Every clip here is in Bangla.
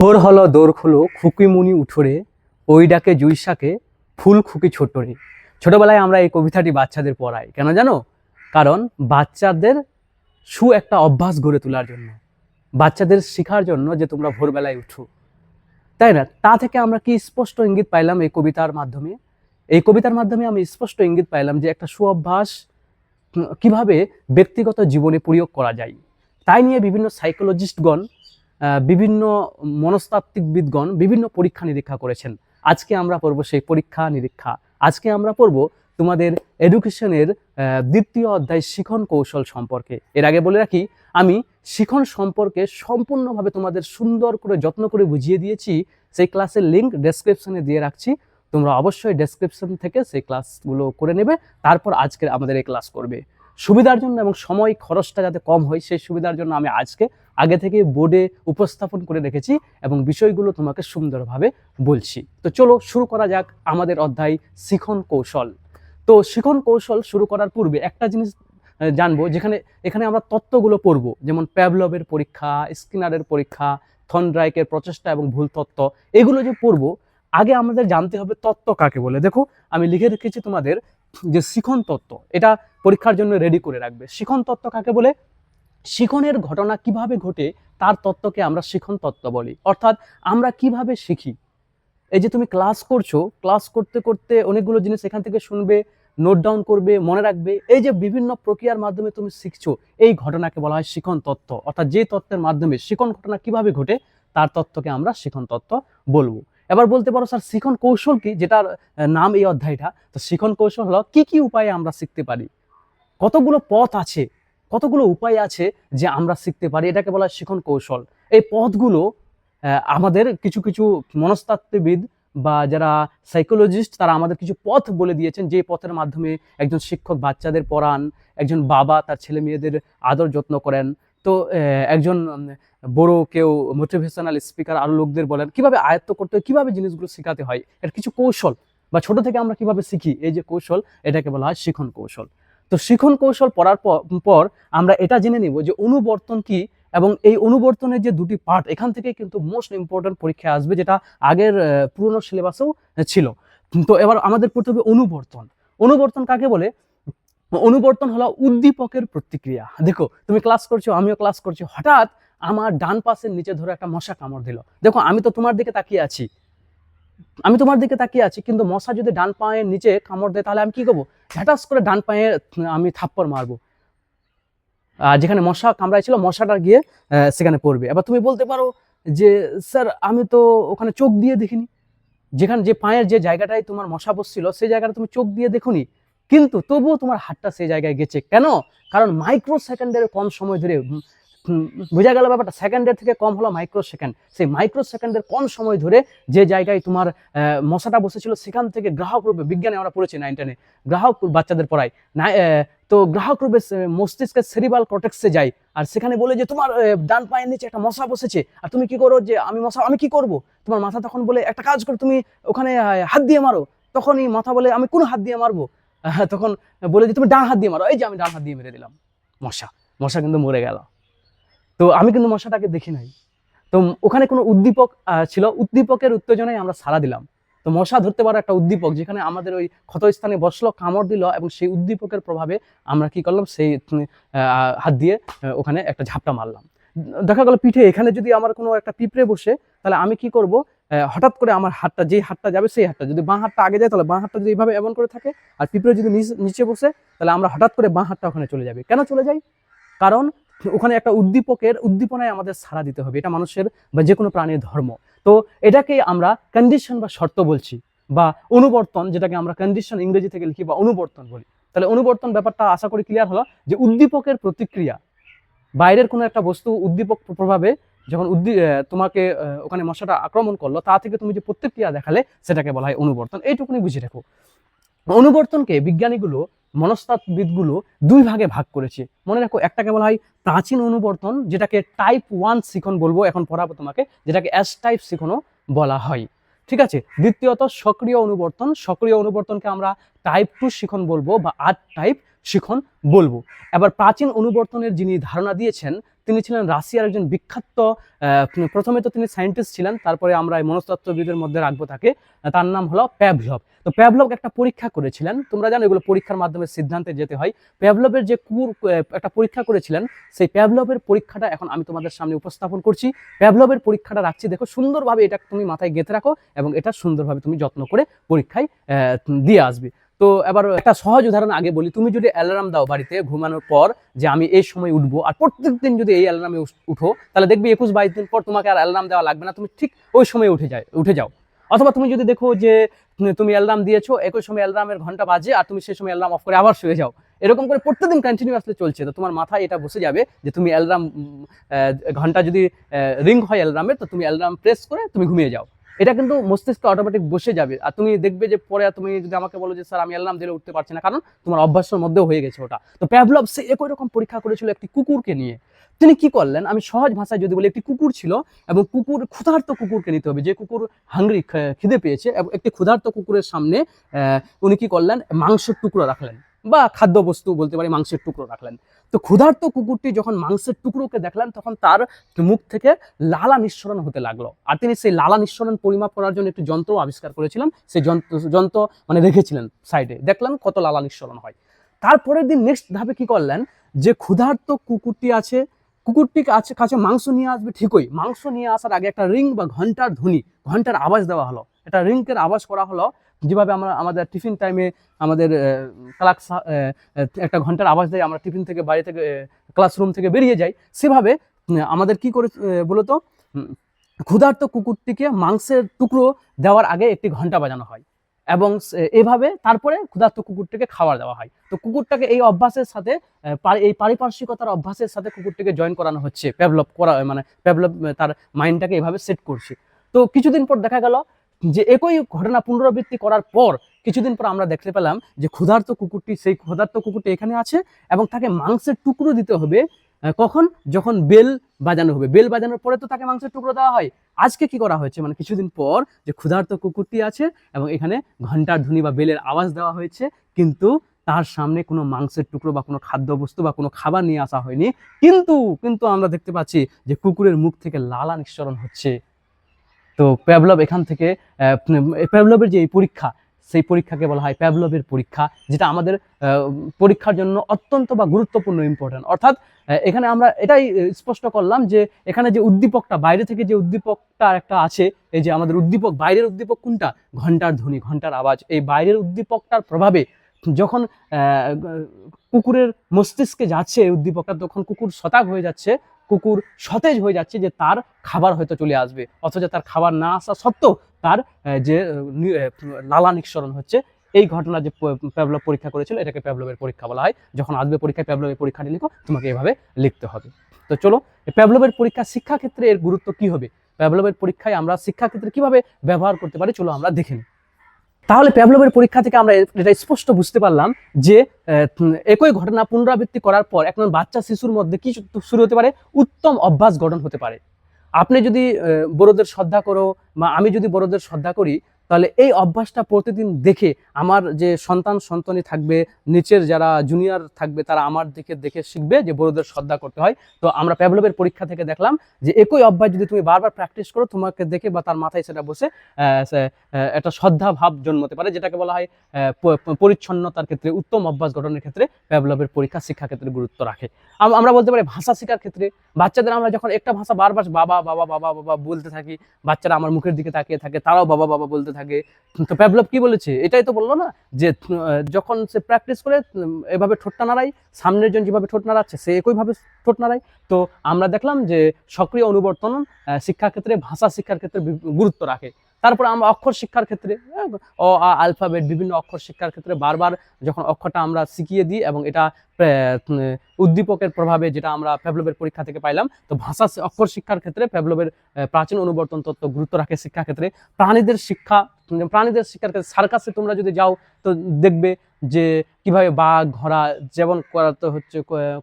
ভোর হলো দোর খোলো খুকিমুনি উঠোরে ওই ডাকে জুইশাকে ফুল খুকি ছোটরে ছোটবেলায় আমরা এই কবিতাটি বাচ্চাদের পড়াই, কেন জানো? কারণ বাচ্চাদের সু একটা অভ্যাস গড়ে তোলার জন্য, বাচ্চাদের শেখার জন্য যে তোমরা ভোরবেলায় উঠো। তাই না? তা থেকে আমরা কি স্পষ্ট ইঙ্গিত পাইলাম এই কবিতার মাধ্যমে? এই কবিতার মাধ্যমে আমি স্পষ্ট ইঙ্গিত পাইলাম যে একটা সু অভ্যাস কীভাবে ব্যক্তিগত জীবনে প্রয়োগ করা যায়। তাই নিয়ে বিভিন্ন সাইকোলজিস্টগণ বিভিন্ন মনস্তাত্ত্বিকবিদগণ বিভিন্ন পরীক্ষা নিরীক্ষা করেছেন। আজকে আমরা পড়ব সেই পরীক্ষা নিরীক্ষা। আজকে আমরা পড়ব তোমাদের এডুকেশনের দ্বিতীয় অধ্যায় শিখন কৌশল সম্পর্কে। এর আগে বলে রাখি, আমি শিখন সম্পর্কে সম্পূর্ণভাবে তোমাদের সুন্দর করে, যত্ন করে বুঝিয়ে দিয়েছি। সেই ক্লাসের লিঙ্ক ডেসক্রিপশনে দিয়ে রাখছি। তোমরা অবশ্যই ডেসক্রিপশন থেকে সেই ক্লাসগুলো করে নেবে। তারপর আজকে আমাদের এই ক্লাস করবে। সুবিধার জন্য এবং সময় খরচটা যাতে কম হয়, সেই সুবিধার জন্য আমি আজকে আগে থেকে বোর্ডে উপস্থাপন করে রেখেছি এবং বিষয়গুলো তোমাকে সুন্দরভাবে বলছি। তো চলো শুরু করা যাক আমাদের অধ্যায় শিখন কৌশল। তো শিখন কৌশল শুরু করার পূর্বে একটা জিনিস জানব, যেখানে, এখানে আমরা তত্ত্বগুলো পড়ব, যেমন প্যাভলভের পরীক্ষা, স্কিনারের পরীক্ষা, থনড্রাইকের প্রচেষ্টা এবং ভুল তত্ত্ব। এগুলো যে পড়ব, আগে আমাদের জানতে হবে তত্ত্ব কাকে বলে। দেখো, আমি লিখে রেখেছি তোমাদের যে শিখন তত্ত্ব, এটা পরীক্ষার জন্য রেডি করে রাখবে। শিখন তত্ত্ব কাকে বলে? শিখনের ঘটনা কীভাবে ঘটে, তার তত্ত্বকে আমরা শিখন তত্ত্ব বলি। অর্থাৎ আমরা কীভাবে শিখি? এই যে তুমি ক্লাস করছ ক্লাস করতে করতে অনেকগুলো জিনিস এখান থেকে শুনবে নোট ডাউন করবে, মনে রাখবে। এই যে বিভিন্ন প্রক্রিয়ার মাধ্যমে তুমি শিখছো, এই ঘটনাকে বলা হয় শিখন তত্ত্ব। অর্থাৎ যে তত্ত্বের মাধ্যমে শিখন ঘটনা কীভাবে ঘটে, তার তত্ত্বকে আমরা শিখন তত্ত্ব বলব। এবার বলতে পারো স্যার শিখন কৌশল কি? যেটার নাম এই অধ্যায়টা। তো শিখন কৌশল হলো, কি কি উপায়ে আমরা শিখতে পারি? কতগুলো পথ আছে, কতগুলো উপায় আছে যে আমরা শিখতে পারি? এটাকে বলা হয় শিখন কৌশল। এই পথগুলো আমাদের কিছু কিছু মনস্তাত্ত্ববিদ বা যারা সাইকোলজিস্ট তারা আমাদের কিছু পথ বলে দিয়েছেন। যে পথের মাধ্যমে একজন শিক্ষক বাচ্চাদের পড়ান, একজন বাবা তার ছেলে মেয়েদের আদর যত্ন করেন তো একজন বড় কেউ মোটিভেশনাল স্পিকার আরও লোকদের বলেন, কীভাবে আয়ত্ত করতে হয়? কীভাবে জিনিসগুলো শেখাতে হয়? এর কিছু কৌশল বা ছোট থেকে আমরা কীভাবে শিখি? এই যে কৌশল, এটাকে বলা হয় শিখন কৌশল। তো শিখন কৌশল পড়ার পর আমরা এটা জেনে নিব যে অনুবর্তন কি এবং এই অনুবর্তনের যে দুটি পার্ট এখান থেকে কিন্তু মোস্ট ইম্পর্ট্যান্ট পরীক্ষায় আসবে যেটা আগের পুরনো সিলেবাসেও ছিল। তো এবার আমাদের পড়তে হবে অনুবর্তন। অনুবর্তন কাকে বলে? অনুবর্তন হলো উদ্দীপকের প্রতিক্রিয়া। দেখো, তুমি ক্লাস করছ, আমিও ক্লাস করছি। হঠাৎ আমার ডান পাশের নিচে ধরে একটা মশা কামড় দিল। দেখো, আমি তো তোমার দিকে তাকিয়ে আছি। আমি তোমার দিকে তাকিয়ে আছি, কিন্তু মশা যদি ডান পায়ের নিচে কামড় দেয়, তাহলে আমি কি করব? ঝাটাস করে ডান পায়ে আমি থাপ্পড় মারবো। আর যেখানে মশা কামড়াইছিল, মশাটা গিয়ে সেখানে পড়বে। এবার তুমি বলতে পারো যে, স্যার, আমি তো ওখানে চোখ দিয়ে দেখিনি। যেখানে যে পায়ের যে জায়গাটায় তোমার মশা বসছিল, সেই জায়গাটা তুমি চোখ দিয়ে দেখোনি? কিন্তু তবুও তোমার হাতটা সেই জায়গায় গেছে। কেন? কারণ মাইক্রো সেকেন্ডের কম সময় ধরে বোঝা গেল ব্যাপারটা সেকেন্ডের থেকে কম হলো মাইক্রো সেকেন্ড সেই মাইক্রো সেকেন্ডের কম সময় ধরে যে জায়গায় তোমার মশাটা বসেছিল, সেখান থেকে গ্রাহক রূপে, বিজ্ঞানে আমরা পড়েছি নাইন টেনে গ্রাহক বাচ্চাদের পড়াই না তো গ্রাহক রূপে মস্তিষ্কের সেরিবাল কর্টেক্সে যায় আর সেখানে বলে যে, তোমার ডান পায়ের নিচে একটা মশা বসেছে, আর তুমি কি করো যে, আমি মশা, আমি কি করব? তোমার মাথা তখন বলে, একটা কাজ করো, তুমি ওখানে হাত দিয়ে মারো। তখনই মাথা বলে, আমি কোন হাত দিয়ে মারবো? তখন বলে যে তুমি ডান হাত দিয়ে মারো। এই যে আমি ডান হাত দিয়ে মেরে দিলাম। মশা মশা কিন্তু মরে গেল। তো আমি কিন্তু মশাটাকে দেখি নাই। তো ওখানে কোনো উদ্দীপক ছিল। উদ্দীপকের উত্তেজনায় আমরা সারা দিলাম। তো মশা ধরতে পারো একটা উদ্দীপক যেখানে আমাদের ওই ক্ষতস্থানে বসল, কামড় দিল এবং সেই উদ্দীপকের প্রভাবে আমরা কি করলাম, সেই হাত দিয়ে ওখানে একটা ঝাপটা মারলাম। দেখা গেল পিঠে এখানে যদি আমার কোনো একটা পিঁপড়ে বসে, তাহলে আমি কি করব? হঠাৎ করে আমার হাতটা, যেই হাতটা যাবে সেই হাতটা। যদি বাঁ হাতটা আগে যায়, তাহলে বাঁ হাতটা যদি এইভাবে এমন করে থাকে, আর পিঁপড়ে যদি নিচ- বসে, তাহলে আমরা হঠাৎ করে বাঁ হাতটা ওখানে চলে যাবে। কেন চলে যাই? কারণ ওখানে একটা উদ্দীপকের, উদ্দীপনায় আমাদের সাড়া দিতে হবে। এটা মানুষের বা যে কোনো প্রাণীর ধর্ম। তো এটাকে আমরা কন্ডিশন বা শর্ত বলছি, বা অনুবর্তন, যেটাকে আমরা কন্ডিশন ইংরেজি থেকে লিখি বা অনুবর্তন বলি। তাহলে অনুবর্তন ব্যাপারটা আশা করি ক্লিয়ার হলো যে উদ্দীপকের প্রতিক্রিয়া, বাইরের কোনো একটা বস্তু উদ্দীপক প্রভাবে যখন উদ্দী তোমাকে ওখানে মশাটা আক্রমণ করল, তা থেকে তুমি যে প্রতিক্রিয়া দেখালে, সেটাকে বলা হয় অনুবর্তন। এইটুকুনি বুঝে রাখো। অনুবর্তনকে বিজ্ঞানীগুলো মনস্তাত্ত্বিদগুলো দুই ভাগে ভাগ করেছে। মনে রাখো, একটাকে বলা হয় প্রাচীন অনুবর্তন, যেটাকে টাইপ ওয়ান শিখন বলব, এখন পড়াবো তোমাকে, যেটাকে অ্যাস টাইপ শিখনও বলা হয়। ঠিক আছে? দ্বিতীয়ত, সক্রিয় অনুবর্তন। সক্রিয় অনুবর্তনকে আমরা টাইপ টু শিখন বলব, বা আট টাইপ শিখন বলব। এবার প্রাচীন অনুবর্তনের যিনি ধারণা দিয়েছেন, তিনি ছিলেন রাশিয়ার একজন বিখ্যাত প্রথমে তো তিনি সায়েন্টিস্ট ছিলেন, তারপরে আমরা এই মনস্তত্ত্ববিদের মধ্যে রাখব তাকে। তার নাম হলো প্যাভলভ। তো প্যাভলভ একটা পরীক্ষা করেছিলেন, তোমরা জানো এগুলো পরীক্ষার মাধ্যমে সিদ্ধান্তে যেতে হয়। প্যাভলভের যে কুর একটা পরীক্ষা করেছিলেন, সেই প্যাভলভের পরীক্ষাটা এখন আমি তোমাদের সামনে উপস্থাপন করছি। প্যাভলভের পরীক্ষাটা রাখছি, দেখো সুন্দরভাবে এটা তুমি মাথায় গেঁথে রাখো এবং এটা সুন্দরভাবে তুমি যত্ন করে পরীক্ষায় দিয়ে আসবে। তো এবার একটা সহজ উদাহরণ আগে বলি। তুমি যদি অ্যালার্ম দাও বাড়িতে ঘুমানোর পর যে আমি এই সময় উঠবো আর প্রত্যেক দিন যদি এই অ্যালার্মে উঠো তাহলে দেখবি একুশ বাইশ দিন পর তোমাকে আর অ্যালার্ম দেওয়া লাগবে না। তুমি ঠিক ওই সময় উঠে যায় উঠে যাও। অথবা তুমি যদি দেখো যে তুমি অ্যালার্ম দিয়েছ, একই সময় অ্যালার্মের ঘণ্টা বাজে আর তুমি সেই সময় অ্যালার্ম অফ করে আবার শুয়ে যাও। এরকম করে প্রত্যেকদিন কন্টিনিউয়াসলি চলছে। তো তোমার মাথায় এটা বসে যাবে যে তুমি অ্যালার্ম ঘণ্টা যদি রিং হয় অ্যালার্মের তো তুমি অ্যালার্ম প্রেস করে তুমি ঘুমিয়ে যাও। এটা কিন্তু মস্তিষ্কে অটোমেটিক বসে যাবে। আর তুমি দেখবে যে পরে তুমি যদি আমাকে বলো যে, স্যার, আমি অ্যালার্ম দিলে উঠতে পারছি না। কারণ তোমার অভ্যাসের মধ্যেও হয়ে গেছে ওটা। তো প্যাভলভ সে একই রকম পরীক্ষা করেছিল একটি কুকুরকে নিয়ে। তিনি কি করলেন? আমি সহজ ভাষায় যদি বলি, একটি কুকুর ছিল এবং কুকুর, ক্ষুধার্ত কুকুরকে নিতে হবে। যে কুকুর হাঙ্গরি খিদে পেয়েছে এবং একটি ক্ষুধার্ত কুকুরের সামনে উনি কি করলেন? মাংসের টুকরো রাখলেন। বা খাদ্যবস্তু বলতে পারি, মাংসের টুকরো রাখলেন। তো ক্ষুধার্ত কুকুরটি যখন মাংসের টুকরোকে দেখলেন, তখন তার মুখ থেকে লালা নিঃসরণ হতে লাগল। আর তিনি সেই লালা নিঃসরণ পরিমাপ করার জন্য একটি যন্ত্র আবিষ্কার করেছিলেন, সেই যন্ত্র যন্ত্র মানে রেখেছিলেন সাইডে। দেখলেন কত লালা নিঃসরণ হয়। তারপরের দিন নেক্সট ধাপে কি করলেন? যে ক্ষুধার্ত কুকুরটি আছে কুকুরটি কাছে কাছে মাংস নিয়ে আসবে ঠিকই। মাংস নিয়ে আসার আগে একটা রিং বা ঘণ্টার ধ্বনি, ঘণ্টার আওয়াজ দেওয়া হলো। এটা রিংকের আওয়াজ করা হলো যেভাবে আমরা আমাদের টিফিন টাইমে আমাদের ক্লাস একটা ঘণ্টার আওয়াজ দেয়, আমরা টিফিন থেকে বাড়ি থেকে ক্লাসরুম থেকে বেরিয়ে যাই, সেভাবে আমাদের কি করে বলতো ক্ষুধার্ত কুকুরটিকে মাংসের টুকরো দেওয়ার আগে একটি ঘণ্টা বাজানো হয় এবং এভাবে তারপরে ক্ষুধার্ত কুকুরটিকে খাবার দেওয়া হয়। তো কুকুরটাকে এই অভ্যাসের সাথে এই পারিপার্শ্বিকতার অভ্যাসের সাথে কুকুরটিকে জয়েন করানো হচ্ছে ডেভেলপ করা মানে ডেভেলপ তার মাইন্ডটাকে এভাবে সেট করছে। তো কিছুদিন পর দেখা গেল যে একই ঘটনা পুনরাবৃত্তি করার পর কিছুদিন পর আমরা দেখতে পেলাম যে ক্ষুধার্ত কুকুরটি, সেই ক্ষুধার্ত কুকুরটি এখানে আছে এবং তাকে মাংসের টুকরো দিতে হবে। কখন? যখন বেল বাজানো হবে। বেল বাজানোর পরে তো তাকে মাংসের টুকরো দেওয়া হয়। আজকে কি করা হয়েছে? মানে কিছুদিন পর যে ক্ষুধার্ত কুকুরটি আছে এবং এখানে ঘণ্টার ধ্বনি বা বেলের আওয়াজ দেওয়া হয়েছে, কিন্তু তার সামনে কোনো মাংসের টুকরো বা কোনো খাদ্যবস্তু বা কোনো খাবার নিয়ে আসা হয়নি। কিন্তু কিন্তু আমরা দেখতে পাচ্ছি যে কুকুরের মুখ থেকে লালা নিঃসরণ হচ্ছে। তো প্যাভলভ এখান থেকে আহ, প্যাভলভের যে এই পরীক্ষা সেই পরীক্ষাকে বলা হয় প্যাভলভের পরীক্ষা যেটা আমাদের পরীক্ষার জন্য অত্যন্ত বা গুরুত্বপূর্ণ ইম্পর্টেন্ট অর্থাৎ এখানে আমরা এটাই স্পষ্ট করলাম যে এখানে যে উদ্দীপকটা বাইরে থেকে যে উদ্দীপকটা একটা আছে এই যে আমাদের উদ্দীপক বাইরের উদ্দীপক কোনটা? ঘণ্টার ধ্বনি ঘণ্টার আওয়াজ। এই বাইরের উদ্দীপকটার প্রভাবে যখন কুকুরের মস্তিষ্কে যাচ্ছে উদ্দীপকটা তখন কুকুর সতাগ হয়ে যাচ্ছে কুকুর সতেজ হয়ে যাচ্ছে যে তার খাবার হয়তো চলে আসবে। অথচ তার খাবার না আসা সত্ত্বেও তার যে লালা নিঃসরণ হচ্ছে, এই ঘটনা যে প্যাবলভ পরীক্ষা করেছিল, এটাকে প্যাবলভের পরীক্ষা বলা হয়। যখন আসবে পরীক্ষায় প্যাবলভের পরীক্ষাটি লিখো, তোমাকে এভাবে লিখতে হবে। তো চলো, এই প্যাবলভের পরীক্ষা শিক্ষাক্ষেত্রে এর গুরুত্ব কি হবে? প্যাবলভের পরীক্ষায় আমরা শিক্ষাক্ষেত্রে কীভাবে ব্যবহার করতে পারি? চলো আমরা দেখে নিই। তাহলে প্যাভলোভের পরীক্ষা থেকে আমরা এটা স্পষ্ট বুঝতে পারলাম যে একই ঘটনা পুনরাবৃত্তি করার পর একজন বাচ্চা শিশুর মধ্যে কি শুরু হতে পারে? উত্তম অভ্যাস গঠন হতে পারে। আপনি যদি বড়দের শ্রদ্ধা করো বা আমি যদি বড়োদের শ্রদ্ধা করি তাহলে এই অভ্যাসটা প্রতিদিন দেখে আমার যে সন্তান সন্তানী থাকবে, নিচের যারা জুনিয়র থাকবে তারা আমার দিকে দেখে শিখবে যে বড়দের শ্রদ্ধা করতে হয়। তো আমরা প্যাবলভের পরীক্ষা থেকে দেখলাম যে একই অভ্যাস যদি তুমি বারবার প্র্যাকটিস করো, তোমাকে দেখে বা তার মাথায় সেটা বসে একটা শ্রদ্ধা ভাব জন্মতে পারে, যেটাকে বলা হয় পরিচ্ছন্নতার ক্ষেত্রে, উত্তম অভ্যাস গঠনের ক্ষেত্রে প্যাবলভের পরীক্ষা শিক্ষা ক্ষেত্রে গুরুত্ব রাখে। আমরা বলতে পারি ভাষা শেখার ক্ষেত্রে বাচ্চাদের আমরা যখন একটা ভাষা বারবার বাবা বাবা বাবা বাবা বলতে থাকি, বাচ্চারা আমার মুখের দিকে তাকিয়ে থাকে, তারাও বাবা বাবা বলতে থাকে তো প্যাবলভ কি বলেছে? এটাই তো বলল না যে যখন সে প্র্যাকটিস করে এভাবে ঠোঁটটা নাড়াই সামনের জন যেভাবে ঠোঁট নাড়াচ্ছে সে একইভাবে ঠোঁট নাড়ায়। তো আমরা দেখলাম যে সক্রিয় অনুবর্তন আহ, শিক্ষার ক্ষেত্রে ভাষা শিক্ষার ক্ষেত্রে গুরুত্ব রাখে। তারপরে আমরা অক্ষর শিক্ষার ক্ষেত্রে অ আ আলফাবেট বিভিন্ন অক্ষর শিক্ষার ক্ষেত্রে বারবার যখন অক্ষরটা আমরা শিখিয়ে দিই এবং এটা উদ্দীপকের প্রভাবে যেটা আমরা প্যাবলভের পরীক্ষা থেকে পাইলাম তো ভাষা অক্ষর শিক্ষার ক্ষেত্রে আহ, প্রাচীন অনুবর্তন তত্ত্ব গুরুত্ব রাখে শিক্ষা ক্ষেত্রে। প্রাণীদের শিক্ষা প্রাণীদের শিক্ষার ক্ষেত্রে সার্কাসে তোমরা যদি যাও তো দেখবে যে কীভাবে বাঘ ঘোড়া যেমন করাতে হচ্ছে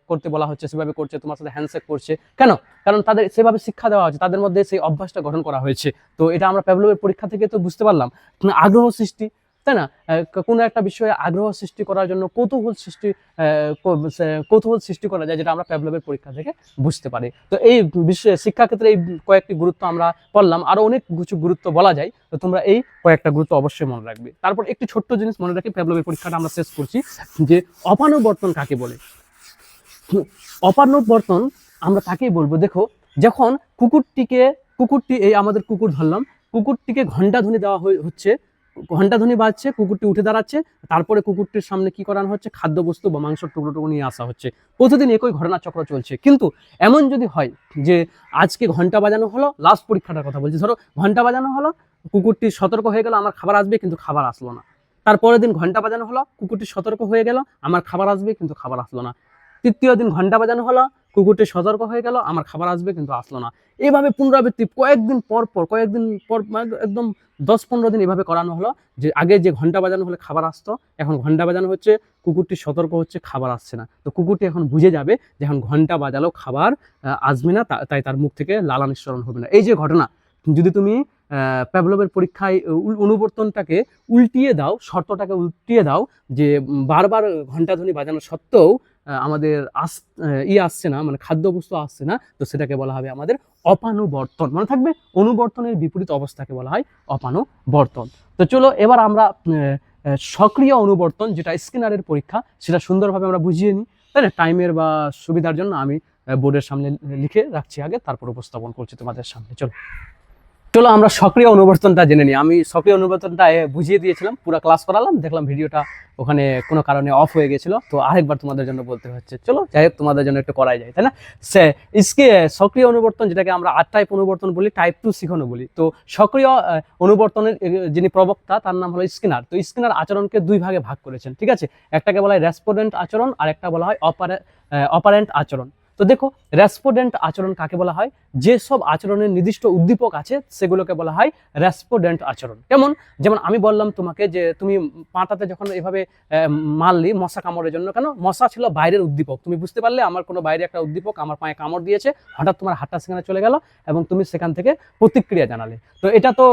করতে বলা হচ্ছে সেভাবে করছে তোমার সাথে হ্যান্ডশেক করছে। কেন? কারণ তাদের সেভাবে শিক্ষা দেওয়া হচ্ছে তাদের মধ্যে সেই অভ্যাসটা গঠন করা হয়েছে। তো এটা আমরা প্যাবলভের পরীক্ষা থেকে তো বুঝতে পারলাম। আগ্রহ সৃষ্টি তাই না? কোনো একটা বিষয়ে আগ্রহ সৃষ্টি করার জন্য কৌতূহল সৃষ্টি কৌতূহল সৃষ্টি করা যায়, যেটা আমরা প্যাবলবের পরীক্ষা থেকে বুঝতে পারি। তো এই বিষয়ে শিক্ষাক্ষেত্রে এই কয়েকটি গুরুত্ব আমরা পড়লাম। আরও অনেক কিছু গুরুত্ব বলা যায়, তো তোমরা এই কয়েকটা গুরুত্ব অবশ্যই মনে রাখবে। তারপর একটি ছোট্ট জিনিস মনে রাখি প্যাবলবের পরীক্ষাটা আমরা শেষ করছি, যে অপানুবর্তন কাকে বলে? অপানুবর্তন আমরা তাকেই বলব। দেখো, যখন কুকুরটিকে, কুকুরটি, এই আমাদের কুকুর ধরলাম, কুকুরটিকে ঘণ্টা ধ্বনি দেওয়া হচ্ছে ঘণ্টা ধ্বনি বাজছে, কুকুরটি উঠে দাঁড়াচ্ছে, তারপরে কুকুরটির সামনে কি করানো হচ্ছে? খাদ্যবস্তু বা মাংসের টুকরো টুকরো নিয়ে আসা হচ্ছে। প্রতিদিন একই ঘটনাচক্র চলছে। কিন্তু এমন যদি হয় যে আজকে ঘণ্টা বাজানো হলো লাস্ট পরীক্ষাটার কথা বলছি, ধরো ঘণ্টা বাজানো হলো, কুকুরটি সতর্ক হয়ে গেল, আমার খাবার আসবে, কিন্তু খাবার আসলো না। তারপরের দিন ঘণ্টা বাজানো হলো, কুকুরটি সতর্ক হয়ে গেল, আমার খাবার আসবে, কিন্তু খাবার আসলো না। তৃতীয় দিন ঘণ্টা বাজানো হলো কুকুরটি সতর্ক হয়ে গেল আমার খাবার আসবে কিন্তু আসলো না। এভাবে পুনরাবৃত্তি কয়েকদিন পর পর কয়েকদিন পর একদম দশ পনেরো দিন এভাবে করানো হলো যে আগে যে ঘণ্টা বাজানো হলে খাবার আসতো এখন ঘণ্টা বাজানো হচ্ছে কুকুরটি সতর্ক হচ্ছে খাবার আসছে না। তো কুকুরটি এখন বুঝে যাবে যে এখন ঘণ্টা বাজালো খাবার আসবে না তাই তার মুখ থেকে লালা নিঃসরণ হবে না। এই যে ঘটনা যদি তুমি আহ, প্যাভলবের পরীক্ষায় অনুবর্তনটাকে উল্টিয়ে দাও শর্তটাকে উল্টিয়ে দাও যে বারবার ঘণ্টাধ্বনি বাজানো সত্ত্বেও আমাদের আস ই আসছে না মানে খাদ্যবস্তু আসছে না, তো সেটাকে বলা হবে আমাদের অপানুবর্তন। মনে থাকবে? অনুবর্তনের বিপরীত অবস্থাকে বলা হয় অপানুবর্তন। তো চলো এবার আমরা সক্রিয় অনুবর্তন, যেটা স্কিনারের পরীক্ষা, সেটা সুন্দরভাবে আমরা বুঝিয়ে নিই। তাই না? টাইমের বা সুবিধার জন্য আমি বোর্ডের সামনে লিখে রাখছি আগে, তারপর উপস্থাপন করছি তোমাদের সামনে। চলো। চলো আমরা সক্রিয় অনুবর্তনটা জেনে নিই। আমি সক্রিয় অনুবর্তনটা বুঝিয়ে দিয়েছিলাম, পুরো ক্লাস করালাম, দেখলাম ভিডিওটা ওখানে কোনো কারণে অফ হয়ে গেছিল। তো আরেকবার তোমাদের জন্য বলতে হচ্ছে, চলো যাই হোক, তোমাদের জন্য একটু করাই যায়, তাই না? সে, ইসকে সক্রিয় অনুবর্তন যেটাকে আমরা আট টাইপ অনুবর্তন বলি টাইপ টু শিখনো বলি। তো সক্রিয় অনুবর্তনের যিনি প্রবক্তা, তার নাম হলো স্কিনার তো স্কিনার আচরণকে দুই ভাগে ভাগ করেছেন, ঠিক আছে? একটাকে বলা হয় রেসপোডেন্ট আচরণ আর একটা বলা হয় অপারে অপারেন্ট আচরণ। তো দেখো রেসপোডেন্ট আচরণ কাকে বলা হয়? যেসব আচরণের নির্দিষ্ট উদ্দীপক আছে, সেগুলোকে বলা হয় রেসপোডেন্ট আচরণ। কেমন? যেমন আমি বললাম তোমাকে যে তুমি পাটাতে যখন এভাবে মারলি মশা কামড়ের জন্য, কেন? মশা ছিল বাইরের উদ্দীপক। তুমি বুঝতে পারলে আমার কোনো বাইরে একটা উদ্দীপক আমার পায়ে কামড় দিয়েছে, হঠাৎ তোমার হাতটা সেখানে চলে গেল এবং তুমি সেখান থেকে প্রতিক্রিয়া জানালে। তো এটা তো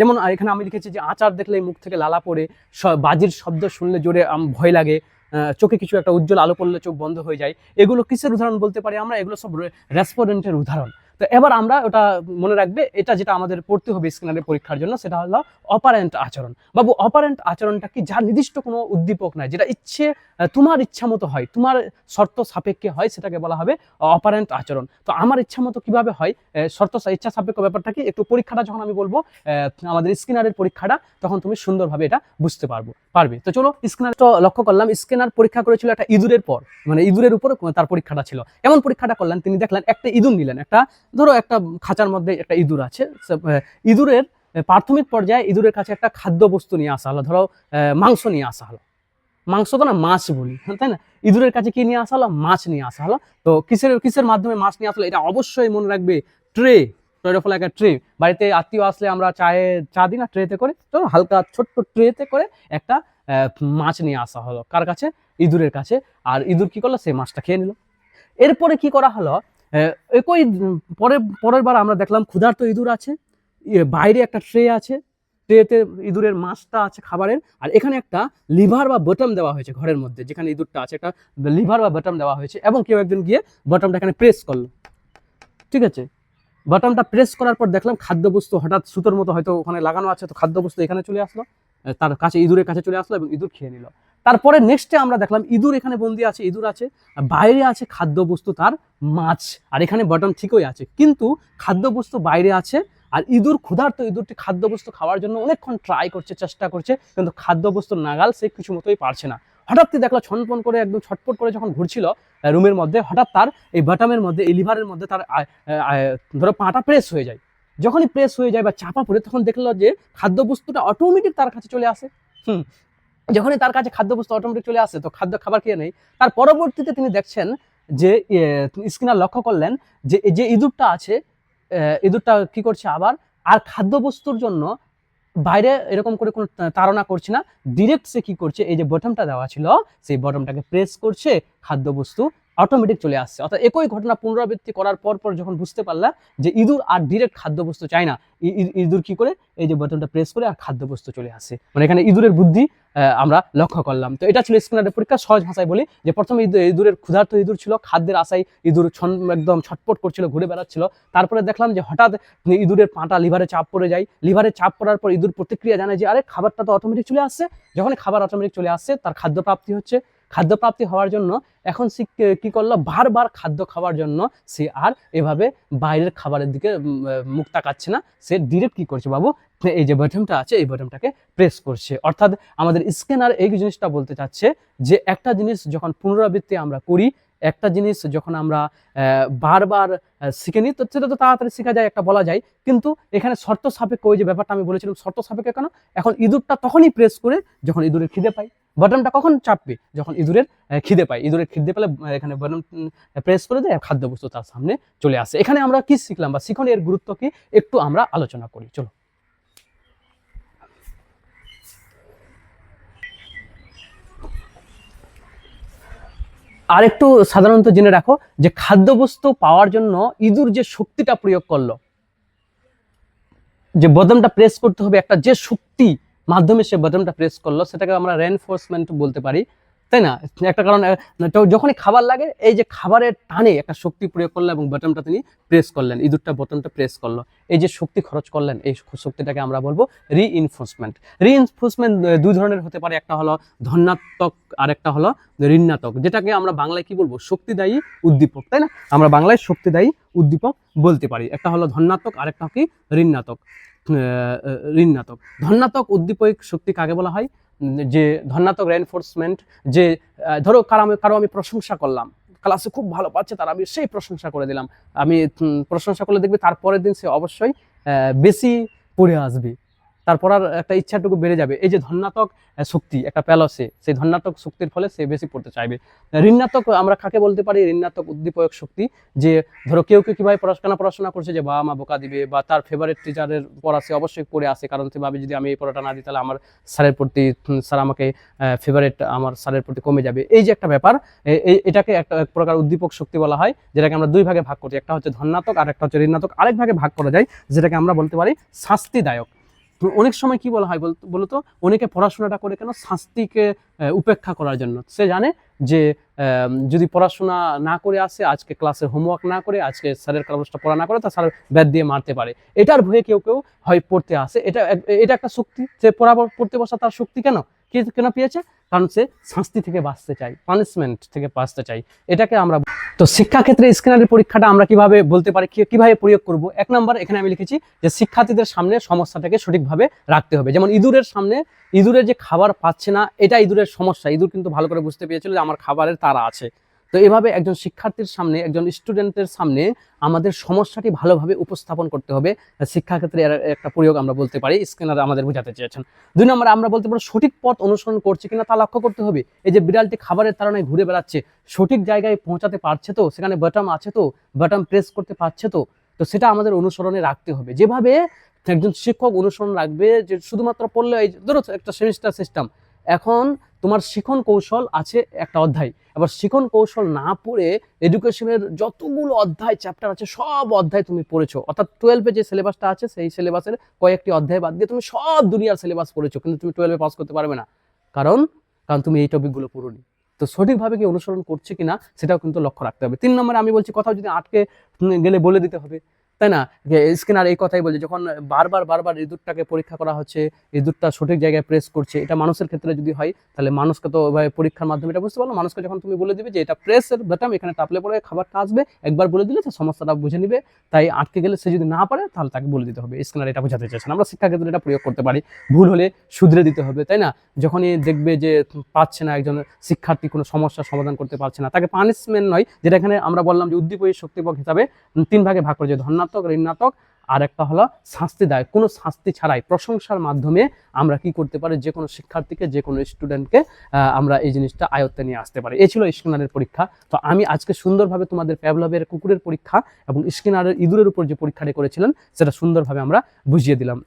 যেমন এখানে আমি লিখেছি যে আচার দেখলে মুখ থেকে লালা পড়ে বাজির শব্দ শুনলে জোরে ভয় লাগে চোখে কিছু একটা উজ্জ্বল আলো পড়লে চোখ বন্ধ হয়ে যায়। এগুলো কিসের উদাহরণ বলতে পারি আমরা? এগুলো সব রেসপোরেন্টের উদাহরণ। তো এবার আমরা ওটা মনে রাখবে, এটা যেটা আমাদের পড়তে হবে স্ক্যানারের পরীক্ষার জন্য, সেটা হলো অপারেন্ট আচরণ। বাবু, অপারেন্ট আচরণটা কি যার নির্দিষ্ট কোনো উদ্দীপক নাই, যেটা ইচ্ছে তোমার ইচ্ছা মতো হয়, তোমার শর্ত সাপেক্ষে হয়, সেটাকে বলা হবে অপারেন্ট আচরণ। তো আমার ইচ্ছা মতো কীভাবে হয় শর্ত ইচ্ছা সাপেক্ষ ব্যাপারটা কি, একটু পরীক্ষাটা যখন আমি বলব আমাদের স্ক্যানারের পরীক্ষাটা, তখন তুমি সুন্দরভাবে এটা বুঝতে পারব, পারবে। তো চলো স্ক্যানার তো লক্ষ্য করলাম স্ক্যানার পরীক্ষা করেছিল একটা ইঁদুরের পর মানে ইঁদুরের উপর, তার পরীক্ষাটা ছিল। এমন পরীক্ষাটা করলেন, তিনি দেখলেন একটা ইঁদুর নিলেন, একটা ধরো একটা খাঁচার মধ্যে একটা ইঁদুর আছে ইঁদুরের প্রাথমিক পর্যায়ে ইঁদুরের কাছে একটা খাদ্য বস্তু নিয়ে আসা হলো ধরো মাংস নিয়ে আসা হলো। মাংস তো না মাছ বলি হ্যাঁ, তাই না? ইঁদুরের কাছে কি নিয়ে আসা হলো? মাছ নিয়ে আসা হলো। তো কিসের কিসের মাধ্যমে মাছ নিয়ে আসলো? এটা অবশ্যই মনে রাখবে ট্রে ট্রের একটা ট্রে। বাড়িতে আত্মীয় আসলে আমরা চায়ে চা দিই না ট্রেতে করে তো হালকা ছোট্ট ট্রেতে করে একটা মাছ নিয়ে আসা হলো। কার কাছে? ইঁদুরের কাছে। আর ইঁদুর কি করল? সেই মাছটা খেয়ে নিল। এরপরে কি করা হলো? একই পরে, পরের বার আমরা দেখলাম ক্ষুধার্ত ইঁদুর আছে। বাইরে একটা ট্রে আছে। ট্রেতে ইঁদুরের মাছটা আছে খাবারের। আর এখানে একটা লিভার বা বটম দেওয়া হয়েছে ঘরের মধ্যে, যেখানে ইঁদুরটা আছে। একটা লিভার বা বটম দেওয়া হয়েছে এবং কেউ একজন গিয়ে বটমটা এখানে প্রেস করল। ঠিক আছে? বটমটা প্রেস করার পর দেখলাম খাদ্যবস্তু হঠাৎ সুতোর মতো হয়তো ওখানে লাগানো আছে, তো খাদ্যবস্তু এখানে চলে আসলো। তার কাছে, ইঁদুরের কাছে চলে আসলো এবং ইঁদুর খেয়ে নিল। তারপরে নেক্সটে আমরা দেখলাম ইঁদুর এখানে বন্দি আছে, ইঁদুর আছে বাইরে আছে খাদ্যবস্তু তার মাছ, আর এখানে বটম ঠিকই আছে। কিন্তু খাদ্যবস্তু বাইরে আছে, আর ইঁদুর ক্ষুধার্ত, ইঁদুরটি খাদ্যবস্তু খাওয়ার জন্য অনেকক্ষণ ট্রাই করছে, চেষ্টা করছে, কিন্তু খাদ্যবস্তুর নাগাল সে কিছু মতোই পারছে না। হঠাৎই দেখল, ছনপন করে, একদম ছটপট করে যখন ঘুরছিল রুমের মধ্যে, হঠাৎ তার এই বটমের মধ্যে, এই লিভারের মধ্যে তার ধরো পাটা প্রেস হয়ে যায়। যখনই প্রেস হয়ে যায় বা চাপা পড়ে, তখন দেখল যে খাদ্যবস্তুটা অটোমেটিক তার কাছে চলে আসে। হুম যখনই তার কাছে খাদ্যবস্তু অটোমেটিক চলে আসে, তো খাদ্য খাবার খেয়ে নেই। তার পরবর্তীতে তিনি দেখছেন যে স্কিনার লক্ষ্য করলেন যে যে ইঁদুরটা আছে ইঁদুরটা কি করছে আবার? আর খাদ্যবস্তুর জন্য বাইরে এরকম করে কোনো তাড়না করছে না। ডিরেক্ট সে কি করছে? এই যে বটমটা দেওয়া ছিল, সেই বটমটাকে প্রেস করছে খাদ্যবস্তু অটোমেটিক চলে আসছে। অর্থাৎ একই ঘটনা পুনরাবৃত্তি করার পর পর যখন বুঝতে পারলা যে ইঁদুর আর ডিরেক্ট খাদ্যবস্তু চায় না ইঁদুর কি করে? এই যে বাটনটা প্রেস করে আর খাদ্যবস্তু চলে আসে। মানে এখানে ইঁদুরের বুদ্ধি আমরা লক্ষ্য করলাম। তো এটা ছিল স্কিনারের পরীক্ষা, সহজ ভাষায় বলি যে প্রথমে ইঁদুর- ইঁদুরের ক্ষুধার্ত ইঁদুর ছিল, খাদ্যের আশায় ইঁদুর একদম ছটপট করছিল, ঘুরে বেড়াচ্ছিল। তারপরে দেখলাম যে হঠাৎ ইঁদুরের পাটা লিভারে চাপ পড়ে যায়। লিভারে চাপ পড়ার পর ইঁদুর প্রতিক্রিয়া জানায় যে, আরে, খাবারটা তো অটোমেটিক চলে আসছে। যখনই খাবার অটোমেটিক চলে আসছে, তার খাদ্য প্রাপ্তি হচ্ছে খাদ্য প্রাপ্তি হওয়ার জন্য এখন সে কি- কি করল? বারবার খাদ্য খাওয়ার জন্য সে আর এভাবে বাইরের খাবারের দিকে মুখ তাকাচ্ছে না। সে ডিরেক্ট কী করছে বাবু? এই যে বটমটা আছে, এই বটমটাকে প্রেস করছে। অর্থাৎ আমাদের স্ক্যানার এই জিনিসটা বলতে চাচ্ছে যে একটা জিনিস যখন পুনরাবৃত্তি আমরা করি একটা জিনিস যখন আমরা বারবার শিখে নিই, তো সেটা তো তাড়াতাড়ি শেখা যায়, একটা বলা যায়। কিন্তু এখানে শর্ত সাপেক্ষ ওই যে ব্যাপারটা আমি বলেছিলাম, শর্ত সাপেক্ষ কেন? এখন ইঁদুরটা তখনই প্রেস করে যখন ইঁদুরের খিদে পায়। বটনটা কখন চাপবে? যখন ইঁদুরের খিদে পায়। ইঁদুরের খিদে পেলে এখানে বটন প্রেস করে দেয় খাদ্যবস্তু তার সামনে চলে আসে। এখানে আমরা কি শিখলাম বা শিখন এর গুরুত্ব কি? একটু আমরা আলোচনা করি। চলো। আর একটু সাধারণত জেনে রাখো যে খাদ্যবস্তু পাওয়ার জন্য ইঁদুর যে শক্তিটা প্রয়োগ করল, যে বদমটা প্রেস করতে হবে, একটা যে শক্তি মাধ্যমে সে বদমটা প্রেস করল, সেটাকে আমরা রেনফোর্সমেন্ট বলতে পারি। তাই না? একটা কারণ যখনই খাবার লাগে, এই যে খাবারের টানে একটা শক্তি প্রয়োগ করল এবং বটনটা তিনি প্রেস করলেন, ইঁদুরটা বটনটা প্রেস করল। এই যে শক্তি খরচ করলেন, এই শক্তিটাকে আমরা বলব রিইনফোর্সমেন্ট রিইনফোর্সমেন্ট দুই ধরনের হতে পারে। একটা হলো ধনাত্মক আর একটা হলো ঋণাত্মক। যেটাকে আমরা বাংলায় কি বলব? শক্তিদায়ী উদ্দীপক, তাই না? আমরা বাংলায় শক্তিদায়ী উদ্দীপক বলতে পারি। একটা হলো ধনাত্মক আর একটা কি? ঋণাত্মক। ঋণাত্মক। ধনাত্মক উদ্দীপক শক্তি কাকে বলা হয়? যে ধনাত্মক রেনফোর্সমেন্ট যে ধরো কারও আমি কারও আমি প্রশংসা করলাম ক্লাসে খুব ভালো পাচ্ছে, তার আমি সেই প্রশংসা করে দিলাম। আমি প্রশংসা করলে দেখবি তারপরের দিন সে অবশ্যই বেশি পড়ে আসবে। তারপর আর একটা ইচ্ছাটুকু বেড়ে যাবে। এই যে ধনাত্মক আহ, শক্তি একটা প্যালসে সেই ধনাত্মক শক্তির ফলে সে বেশি পড়তে চাইবে। ঋণাত্মক আমরা কাকে বলতে পারি? ঋণাত্মক উদ্দীপক শক্তি যে ধরো কেউ কেউ কীভাবে পড়াশোনা পড়াশোনা করছে যে বাবা মা বোকা দিবে বা তার ফেভারিট টিচারের পড়া সে অবশ্যই পড়ে আসে। কারণ সে ভাবে যদি আমি এই পড়াটা না দিই তাহলে আমার স্যারের প্রতি স্যার আমাকে ফেভারিট আমার স্যারের প্রতি কমে যাবে। এই যে একটা ব্যাপার এটাকে একটা এক প্রকার উদ্দীপক শক্তি বলা হয় যেটাকে আমরা দুই ভাগে ভাগ করছি। একটা হচ্ছে ধনাত্মক আর একটা হচ্ছে ঋণাত্মক। আরেক ভাগে ভাগ করা যায় যেটাকে আমরা বলতে পারি শাস্তিদায়ক। অনেক সময় কি বলা হয় বল- বলতো? অনেকে পড়াশোনাটা করে কেন শাস্তিকে উপেক্ষা করার জন্য। সে জানে যে যদি পড়াশোনা না করে আসে, আজকে ক্লাসে হোমওয়ার্ক না করে, আজকে স্যারের কাগজটা পড়া না করে, তা স্যার ব্যাট দিয়ে মারতে পারে। এটার ভয়ে কেউ কেউ হয় পড়তে আসে। এটা এটা একটা শক্তি। সে পড়া পড়তে বসা তার শক্তি কেন? কে, কেন পেয়েছে? কারণ সে শাস্তি থেকে বাঁচতে চাই পানিশমেন্ট থেকে বাঁচতে চাই। এটাকে আমরা তো শিক্ষাক্ষেত্রে স্ক্যানারের পরীক্ষাটা আমরা কীভাবে বলতে পারি কীভাবে প্রয়োগ করব? এক নম্বর, এখানে আমি লিখেছি যে শিক্ষার্থীদের সামনে সমস্যাটাকে সঠিকভাবে রাখতে হবে। যেমন ইঁদুরের সামনে, ইঁদুরের যে খাবার পাচ্ছে না, এটা ইঁদুরের সমস্যা। ইঁদুর কিন্তু ভালো করে বুঝতে পেরেছিল যে আমার খাবারের তারা আছে। তো এভাবে একজন শিক্ষার্থীর সামনে, একজন স্টুডেন্টের সামনে আমাদের সমস্যাটি ভালোভাবে উপস্থাপন করতে হবে। শিক্ষাক্ষেত্রে একটা প্রয়োগ আমরা বলতে পারি স্ক্যানার আমাদের বোঝাতে চেয়েছেন। দুই নম্বর, আমরা বলতে পারব সঠিক পথ অনুসরণ করছে কিনা তা লক্ষ্য করতে হবে। এই যে বিড়ালটি খাবারের তাড়নায় ঘুরে বেড়াচ্ছে, সঠিক জায়গায় পৌঁছাতে পারছে তো, সেখানে বাটন আছে তো বাটন প্রেস করতে পারছে তো তো সেটা আমাদের অনুসরণে রাখতে হবে। যেভাবে একজন শিক্ষক অনুসরণ রাখবে যে শুধুমাত্র পড়লে এই ধরো একটা সেমিস্টার সিস্টেম এখন তোমার শিখন কৌশল আছে একটা অধ্যায়। এবার শিখন কৌশল না পড়ে এডুকেশনের যতগুলো অধ্যায় চ্যাপ্টার আছে, সব অধ্যায় তুমি পড়েছো। অর্থাৎ টুয়েলভে যে সিলেবাসটা আছে, সেই সিলেবাসের কয়েকটি অধ্যায় বাদ দিয়ে তুমি সব দুনিয়ার সিলেবাস পড়েছো, কিন্তু তুমি টুয়েলভে পাস করতে পারবে না। কারণ কারণ তুমি এই টপিকগুলো পড়োনি। তো সঠিকভাবে কি অনুসরণ করছে কিনা, সেটাও কিন্তু লক্ষ্য রাখতে হবে। তিন নম্বরে আমি বলছি, কোথাও যদি আটকে গেলে বলে দিতে হবে। তাই না? স্ক্যানার এই কথাই বলছে, যখন বারবার বারবার ইঁদুরটাকে পরীক্ষা করা হচ্ছে, ইঁদুরটা সঠিক জায়গায় প্রেস করছে, এটা মানুষের ক্ষেত্রে যদি হয়, তাহলে মানুষকে তো পরীক্ষার মাধ্যমে এটা বুঝতে পারল। মানুষকে যখন তুমি বলে দিবে যে এটা প্রেসের বাটাম এখানে টাপলে পরে খাবারটা আসবে, একবার বলে দিলে সে সমস্যাটা বুঝে নিবে। তাই আটকে গেলে সে যদি না পারে, তাহলে তাকে বলে দিতে হবে। স্ক্যানার এটা বোঝাতে চাইছেন আমরা শিক্ষাক্ষেত্রে এটা প্রয়োগ করতে পারি। ভুল হলে শুধরে দিতে হবে, তাই না? যখনই দেখবে যে পাচ্ছে না একজন শিক্ষার্থী, কোনো সমস্যার সমাধান করতে পারছে না, তাকে পানিশমেন্ট নয়, যেটা এখানে আমরা বললাম যে উদ্দীপক শক্তিপক হিসাবে তিন ভাগে ভাগ করেছে ধনাত্মক ঋণাত্মক আর একটা হলো শাস্তিদায়ক কোনো শাস্তি ছাড়াই প্রশংসার মাধ্যমে আমরা কি করতে পারি? যে কোনো শিক্ষার্থীকে, যে কোনো স্টুডেন্টকে আমরা এই জিনিসটা আয়ত্তে নিয়ে আসতে পারি। এ ছিল স্কিনারের পরীক্ষা। তো আমি আজকে সুন্দরভাবে তোমাদের প্যাভলভের কুকুরের পরীক্ষা এবং স্কিনারের ইঁদুরের উপর যে পরীক্ষাটি করেছিলেন, সেটা সুন্দরভাবে আমরা বুঝিয়ে দিলাম।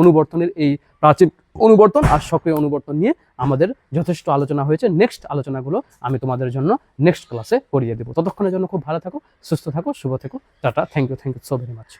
অনুবর্তনের এই প্রাচীন অনুবর্তন আর সক্রিয় অনুবর্তন নিয়ে আমাদের যথেষ্ট আলোচনা হয়েছে। নেক্সট আলোচনাগুলো আমি তোমাদের জন্য নেক্সট ক্লাসে করিয়ে দেবো। ততক্ষণের জন্য খুব ভালো থাকো, সুস্থ থাকো, শুভ থেকো। Tata. Thank you thank you so very much